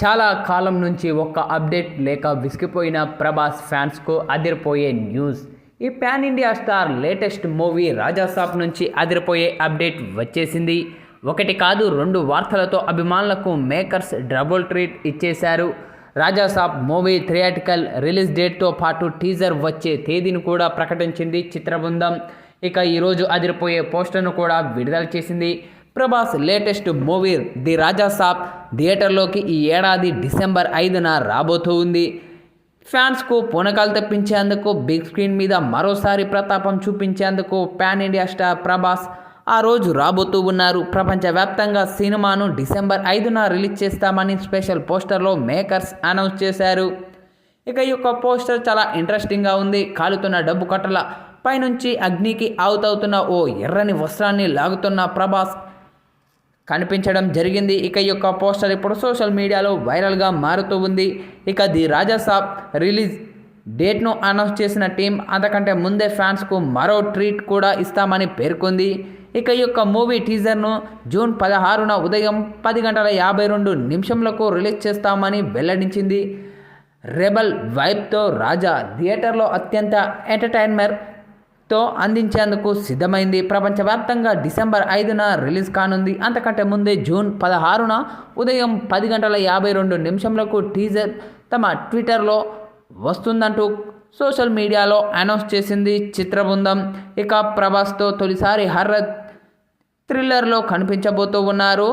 చాలా కాలం నుంచి ఒక్క అప్డేట్ లేక విసిగిపోయిన ప్రభాస్ ఫ్యాన్స్కు అదిరిపోయే న్యూస్. ఈ pan India star latest movie Rajasaab నుంచి అదిరిపోయే అప్డేట్ వచ్చేసింది. ఒకటి కాదు రెండు వార్తలతో అభిమానులకు మేకర్స్ డబుల్ ట్రీట్ ఇచ్చేశారు. రాజాసాబ్ మూవీ థియేటికల్ రిలీజ్ డేట్తో పాటు టీజర్ వచ్చే తేదీని కూడా ప్రకటించింది చిత్రబృందం. ఇక ఈరోజు అదిరిపోయే పోస్టర్ను కూడా విడుదల చేసింది. Prabhas latest movie the Raja Saab థియేటర్లోకి ఈ ఏడాది డిసెంబర్ ఐదున రాబోతూ ఉంది. ఫ్యాన్స్కు పూనకాలు తెప్పించేందుకు బిగ్ స్క్రీన్ మీద మరోసారి ప్రతాపం చూపించేందుకు పాన్ ఇండియా స్టార్ ప్రభాస్ ఆ రోజు రాబోతూ ఉన్నారు. ప్రపంచవ్యాప్తంగా సినిమాను డిసెంబర్ ఐదున రిలీజ్ చేస్తామని స్పెషల్ పోస్టర్లో మేకర్స్ అనౌన్స్ చేశారు. ఇక ఈ యొక్క పోస్టర్ చాలా ఇంట్రెస్టింగ్గా ఉంది. కాలుతున్న డబ్బు కట్టల పైనుంచి అగ్నికి ఆవుతవుతున్న ఓ ఎర్రని వస్త్రాన్ని లాగుతున్న ప్రభాస్ కనిపించడం జరిగింది. ఇక ఈ యొక్క పోస్టర్ ఇప్పుడు సోషల్ మీడియాలో వైరల్గా మారుతూ ఉంది. ఇక ది రాజాసాబ్ రిలీజ్ డేట్ను అనౌన్స్ చేసిన టీం అంతకంటే ముందే ఫ్యాన్స్కు మరో ట్రీట్ కూడా ఇస్తామని పేర్కొంది. ఇక ఈ యొక్క మూవీ టీజర్ను జూన్ పదహారున ఉదయం పది గంటల యాభై రెండు నిమిషంలకు రిలీజ్ చేస్తామని వెల్లడించింది. రెబల్ వైబ్తో రాజా థియేటర్లో అత్యంత ఎంటర్టైన్మెంట్ తో అందించేందుకు సిద్ధమైంది. ప్రపంచవ్యాప్తంగా డిసెంబర్ ఐదున రిలీజ్ కానుంది. అంతకంటే ముందే జూన్ పదహారున ఉదయం పది గంటల యాభై రెండు నిమిషంలకు టీజర్ తమ ట్విట్టర్లో వస్తుందంటూ సోషల్ మీడియాలో అనౌన్స్ చేసింది చిత్రబృందం. ఇక ప్రభాస్తో తొలిసారి హర్రర్ థ్రిల్లర్లో కనిపించబోతూ ఉన్నారు.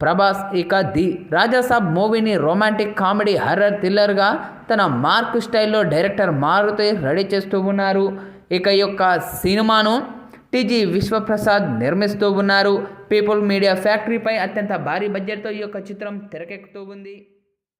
ప్రభాస్ ఇక ది రాజాసాబ్ మూవీని రొమాంటిక్ కామెడీ హర్రర్ థ్రిల్లర్గా తన మార్క్ స్టైల్లో డైరెక్టర్ మారుతి రెడీ చేస్తూ ఉన్నారు. ఇక ఈ యొక్క సినిమాను టీజీ విశ్వప్రసాద్ నిర్మిస్తూ ఉన్నారు. పీపుల్ మీడియా ఫ్యాక్టరీపై అత్యంత భారీ బడ్జెట్తో ఈ యొక్క చిత్రం తెరకెక్కుతూ ఉంది.